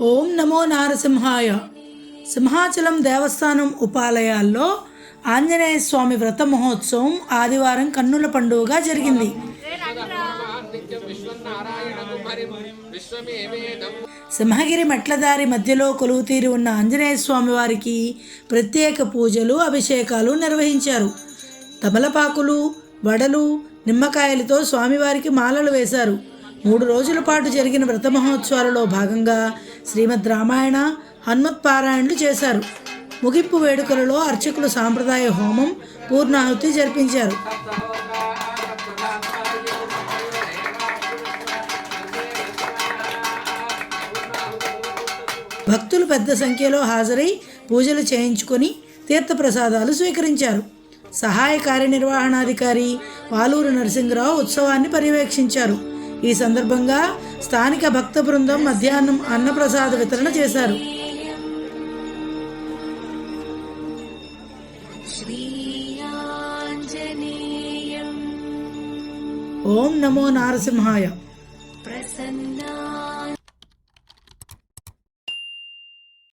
ఓం నమో నారసింహాయ. సింహాచలం దేవస్థానం ఉపాలయాల్లో ఆంజనేయ స్వామి వ్రత మహోత్సవం ఆదివారం కన్నుల పండుగగా జరిగింది. సింహగిరి మెట్లదారి మధ్యలో కొలువుతీరి ఉన్న ఆంజనేయ స్వామి వారికి ప్రత్యేక పూజలు అభిషేకాలు నిర్వహించారు. తమలపాకులు వడలు నిమ్మకాయలతో స్వామివారికి మాలలు వేశారు. మూడు రోజుల పాటు జరిగిన వ్రత మహోత్సవాలలో భాగంగా శ్రీమద్ రామాయణ హనుమత్ పారాయణలు చేశారు. ముగింపు వేడుకలలో అర్చకులు సాంప్రదాయ హోమం పూర్ణాహుతి జరిపించారు. భక్తులు పెద్ద సంఖ్యలో హాజరై పూజలు చేయించుకొని తీర్థప్రసాదాలు స్వీకరించారు. సహాయ కార్యనిర్వహణాధికారి వాలూరు నరసింహరావు ఉత్సవాన్ని పర్యవేక్షించారు. ఈ సందర్భంగా స్థానిక భక్త బృందం మధ్యాహ్నం అన్నప్రసాద వితరణ చేశారు. ఓం నమో నారసింహాయ. ప్రసన్నా